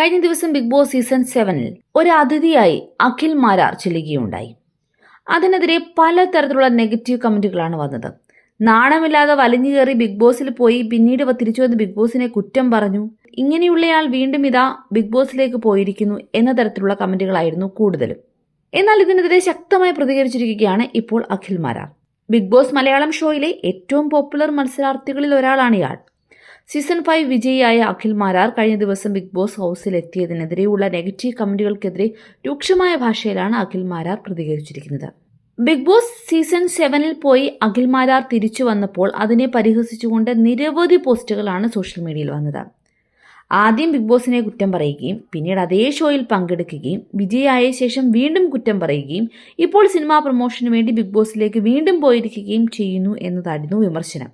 കഴിഞ്ഞ ദിവസം big Boss season സെവനിൽ ഒരു അതിഥിയായി അഖിൽ മാരാർ ചെല്ലുകയുണ്ടായി. അതിനെതിരെ പല തരത്തിലുള്ള നെഗറ്റീവ് കമന്റുകളാണ് വന്നത്. നാണമില്ലാതെ വലിഞ്ഞു കയറി ബിഗ് ബോസിൽ പോയി പിന്നീട് തിരിച്ചു വന്ന് ബിഗ് ബോസിനെ കുറ്റം പറഞ്ഞു. ഇങ്ങനെയുള്ളയാൾ വീണ്ടും ഇതാ ബിഗ് ബോസിലേക്ക് പോയിരിക്കുന്നു എന്ന തരത്തിലുള്ള കമന്റുകളായിരുന്നു കൂടുതലും. എന്നാൽ ഇതിനെതിരെ ശക്തമായി പ്രതികരിച്ചിരിക്കുകയാണ് ഇപ്പോൾ അഖിൽ മാരാർ. ബിഗ് ബോസ് മലയാളം ഷോയിലെ ഏറ്റവും പോപ്പുലർ മത്സരാർത്ഥികളിൽ ഒരാളാണ് ഇയാൾ. സീസൺ ഫൈവ് വിജയിയായ അഖിൽ മാരാർ കഴിഞ്ഞ ദിവസം ബിഗ് ബോസ് ഹൗസിൽ എത്തിയതിനെതിരെയുള്ള നെഗറ്റീവ് കമന്റുകൾക്കെതിരെ രൂക്ഷമായ ഭാഷയിലാണ് അഖിൽ മാരാർ പ്രതികരിച്ചിരിക്കുന്നത്. ബിഗ് ബോസ് സീസൺ സെവനിൽ പോയി അഖിൽ മാരാർ തിരിച്ചു വന്നപ്പോൾ അതിനെ പരിഹസിച്ചുകൊണ്ട് നിരവധി പോസ്റ്റുകളാണ് സോഷ്യൽ മീഡിയയിൽ വന്നത്. ആദ്യം ബിഗ് ബോസിനെ കുറ്റം പറയുകയും പിന്നീട് അതേ ഷോയിൽ പങ്കെടുക്കുകയും വിജയായ ശേഷം വീണ്ടും കുറ്റം പറയുകയും ഇപ്പോൾ സിനിമാ പ്രൊമോഷന് വേണ്ടി ബിഗ് ബോസിലേക്ക് വീണ്ടും പോയിരിക്കുകയും ചെയ്യുന്നു എന്നതായിരുന്നു വിമർശനം.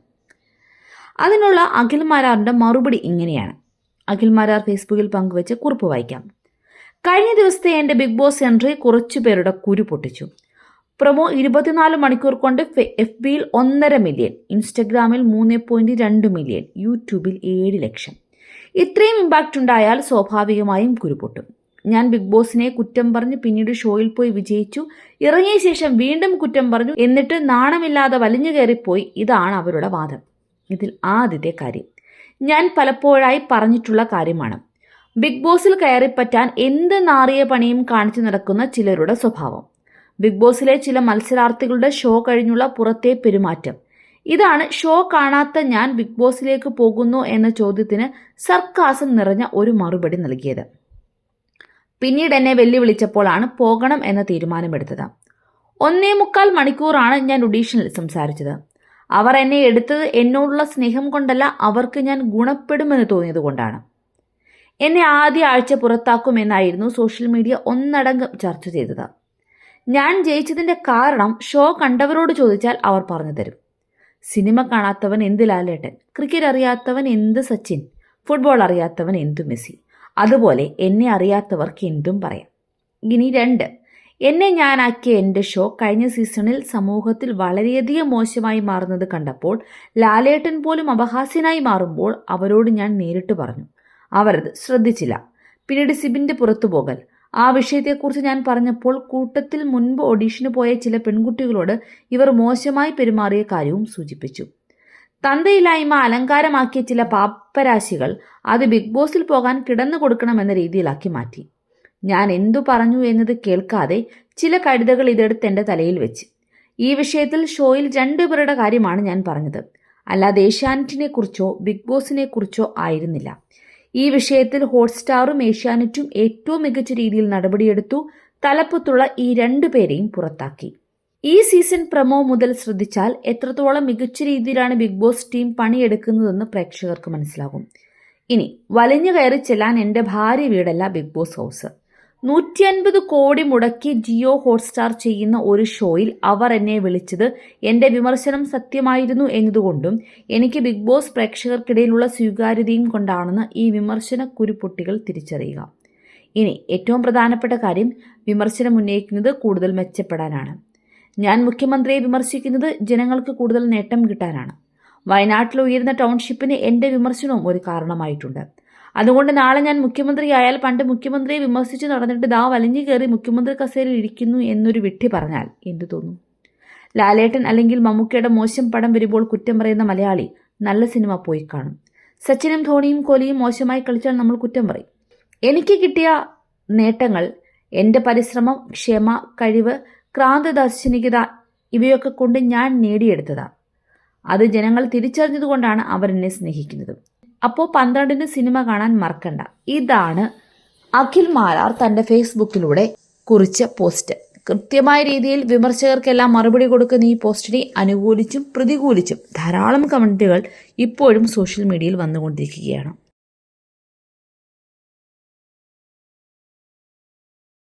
അതിനുള്ള അഖിൽ മാരാറിന്റെ മറുപടി ഇങ്ങനെയാണ്. അഖിൽ മാരാർ ഫേസ്ബുക്കിൽ പങ്കുവച്ച് കുറിപ്പ് വായിക്കാം. കഴിഞ്ഞ ദിവസത്തെ എന്റെ ബിഗ് ബോസ് എൻട്രി കുറച്ചു പേരുടെ കുരു പൊട്ടിച്ചു. പ്രൊമോ ഇരുപത്തിനാല് മണിക്കൂർ കൊണ്ട് എഫ് ബിയിൽ ഒന്നര മില്യൺ ഇൻസ്റ്റഗ്രാമിൽ മൂന്ന് പോയിന്റ് രണ്ട് മില്യൺ യൂട്യൂബിൽ ഏഴ് ലക്ഷം. ഇത്രയും ഇമ്പാക്റ്റ് ഉണ്ടായാൽ സ്വാഭാവികമായും കുരുപൊട്ടും ഞാൻ ബിഗ് ബോസിനെ കുറ്റം പറഞ്ഞ് പിന്നീട് ഷോയിൽ പോയി വിജയിച്ചു. ഇറങ്ങിയ ശേഷം വീണ്ടും കുറ്റം പറഞ്ഞു എന്നിട്ട് നാണമില്ലാതെ വലിഞ്ഞു കയറിപ്പോയി. ഇതാണ് അവരുടെ വാദം. ഇതിൽ ആദ്യത്തെ കാര്യം. ഞാൻ പലപ്പോഴായി പറഞ്ഞിട്ടുള്ള കാര്യമാണ്. ബിഗ് ബോസിൽ കയറിപ്പറ്റാൻ എന്ത് നാറിയ പണിയും കാണിച്ചു നടക്കുന്ന ചിലരുടെ സ്വഭാവം. ബിഗ് ബോസിലെ ചില മത്സരാർത്ഥികളുടെ ഷോ കഴിഞ്ഞുള്ള പുറത്തെ പെരുമാറ്റം. ഇതാണ് ഷോ കാണാത്ത ഞാൻ ബിഗ് ബോസിലേക്ക് പോകുന്നു എന്ന ചോദ്യത്തിന് സർക്കാസം നിറഞ്ഞ ഒരു മറുപടി നൽകിയത്. പിന്നീട് എന്നെ വെല്ലുവിളിച്ചപ്പോഴാണ് പോകണം എന്ന തീരുമാനമെടുത്തത്. ഒന്നേ മുക്കാൽ മണിക്കൂറാണ് ഞാൻ ഒഡീഷനിൽ സംസാരിച്ചത്. അവർ എന്നെ എടുത്തത് എന്നോടുള്ള സ്നേഹം കൊണ്ടല്ല അവർക്ക് ഞാൻ ഗുണപ്പെടുമെന്ന് തോന്നിയത് കൊണ്ടാണ്. എന്നെ ആദ്യ ആഴ്ച പുറത്താക്കുമെന്നായിരുന്നു സോഷ്യൽ മീഡിയ ഒന്നടങ്കം ചർച്ച ചെയ്തത്. ഞാൻ ജയിച്ചതിന്റെ കാരണം ഷോ കണ്ടവരോട് ചോദിച്ചാൽ അവർ പറഞ്ഞു തരും. സിനിമ കാണാത്തവൻ എന്ത് ലാലേട്ടൻ? ക്രിക്കറ്റ് അറിയാത്തവൻ എന്ത് സച്ചിൻ? ഫുട്ബോൾ അറിയാത്തവൻ എന്തു മെസ്സി? അതുപോലെ എന്നെ അറിയാത്തവർക്ക് എന്തും പറയാം. ഇനി രണ്ട്. എന്നെ ഞാനാക്കിയ എന്റെ ഷോ കഴിഞ്ഞ സീസണിൽ സമൂഹത്തിൽ വളരെയധികം മോശമായി മാറുന്നത് കണ്ടപ്പോൾ ലാലേട്ടൻ പോലും അപഹാസ്യനായി മാറുമ്പോൾ അവരോട് ഞാൻ നേരിട്ട് പറഞ്ഞു. അവരത് ശ്രദ്ധിച്ചില്ല. പിന്നീട് സിബിന്റെ പുറത്തു പോകൽ. ആ വിഷയത്തെക്കുറിച്ച് ഞാൻ പറഞ്ഞപ്പോൾ കൂട്ടത്തിൽ മുൻപ് ഓഡീഷന് പോയ ചില പെൺകുട്ടികളോട് ഇവർ മോശമായി പെരുമാറിയ കാര്യവും സൂചിപ്പിച്ചു. തന്തയില്ലായ്മ അലങ്കാരമാക്കിയ ചില പാപ്പരാശികൾ അത് ബിഗ് ബോസിൽ പോകാൻ കിടന്നു കൊടുക്കണമെന്ന രീതിയിലാക്കി മാറ്റി. ഞാൻ എന്തു പറഞ്ഞു എന്നത് കേൾക്കാതെ ചില കഴുതകൾ ഇതെടുത്ത് എന്റെ തലയിൽ വെച്ച്. ഈ വിഷയത്തിൽ ഷോയിൽ രണ്ടുപേരുടെ കാര്യമാണ് ഞാൻ പറഞ്ഞത്. അല്ലാതെ ഏഷ്യാനെറ്റിനെ കുറിച്ചോ ബിഗ് ബോസിനെ കുറിച്ചോ ആയിരുന്നില്ല. ഈ വിഷയത്തിൽ ഹോട്ട്സ്റ്റാറും ഏഷ്യാനെറ്റും ഏറ്റവും മികച്ച രീതിയിൽ നടപടിയെടുത്തു തലപ്പത്തുള്ള ഈ രണ്ടു പേരെയും പുറത്താക്കി. ഈ സീസൺ പ്രമോ മുതൽ ശ്രദ്ധിച്ചാൽ എത്രത്തോളം മികച്ച രീതിയിലാണ് ബിഗ് ബോസ് ടീം പണിയെടുക്കുന്നതെന്ന് പ്രേക്ഷകർക്ക് മനസ്സിലാകും. ഇനി വലിഞ്ഞു കയറി ചെല്ലാൻ എന്റെ ഭാര്യ വീടല്ല ബിഗ് ബോസ് ഹൗസ്. നൂറ്റി അൻപത് കോടി മുടക്കി ജിയോ ഹോട്ട്സ്റ്റാർ ചെയ്യുന്ന ഒരു ഷോയിൽ അവർ എന്നെ വിളിച്ചത് എന്റെ വിമർശനം സത്യമായിരുന്നു എന്നതുകൊണ്ടും എനിക്ക് ബിഗ് ബോസ് പ്രേക്ഷകർക്കിടയിലുള്ള സ്വീകാര്യതയും കൊണ്ടാണെന്ന് ഈ വിമർശന കുരുപൊട്ടികൾ തിരിച്ചറിയുക. ഇനി ഏറ്റവും പ്രധാനപ്പെട്ട കാര്യം വിമർശനം ഉന്നയിക്കുന്നത് കൂടുതൽ മെച്ചപ്പെടാനാണ്. ഞാൻ മുഖ്യമന്ത്രിയെ വിമർശിക്കുന്നത് ജനങ്ങൾക്ക് കൂടുതൽ നേട്ടം കിട്ടാനാണ്. വയനാട്ടിൽ ഉയരുന്ന ടൗൺഷിപ്പിന് എന്റെ വിമർശനവും ഒരു കാരണമായിട്ടുണ്ട്. അതുകൊണ്ട് നാളെ ഞാൻ മുഖ്യമന്ത്രിയായാൽ പണ്ട് മുഖ്യമന്ത്രിയെ വിമർശിച്ച് നടന്നിട്ട് ദാ വലിഞ്ഞു കയറി മുഖ്യമന്ത്രി കസേരയിൽ ഇരിക്കുന്നു എന്നൊരു വിട്ടി പറഞ്ഞാൽ എന്തു തോന്നും? ലാലേട്ടൻ അല്ലെങ്കിൽ മമ്മൂക്കയുടെ മോശം പടം വരുമ്പോൾ കുറ്റം പറയുന്ന മലയാളി നല്ല സിനിമ പോയി കാണും. സച്ചിനും ധോണിയും കോലിയും മോശമായി കളിച്ചാൽ നമ്മൾ കുറ്റം പറയും. എനിക്ക് കിട്ടിയ നേട്ടങ്ങൾ എന്റെ പരിശ്രമം ക്ഷമ കഴിവ് ക്രാന്തദർശനികത ഇവയൊക്കെ കൊണ്ട് ഞാൻ നേടിയെടുത്തതാണ് അത് ജനങ്ങൾ തിരിച്ചറിഞ്ഞതുകൊണ്ടാണ് അവർ എന്നെ സ്നേഹിക്കുന്നത്. അപ്പോൾ പന്ത്രണ്ടിന് സിനിമ കാണാൻ മറക്കണ്ട. ഇതാണ് അഖിൽ മാലാർ തന്റെ ഫേസ്ബുക്കിലൂടെ കുറിച്ച പോസ്റ്റ്. കൃത്യമായ രീതിയിൽ വിമർശകർക്കെല്ലാം മറുപടി കൊടുക്കുന്ന ഈ പോസ്റ്റിനെ അനുകൂലിച്ചും പ്രതികൂലിച്ചും ധാരാളം കമന്റുകൾ ഇപ്പോഴും സോഷ്യൽ മീഡിയയിൽ വന്നുകൊണ്ടിരിക്കുകയാണ്.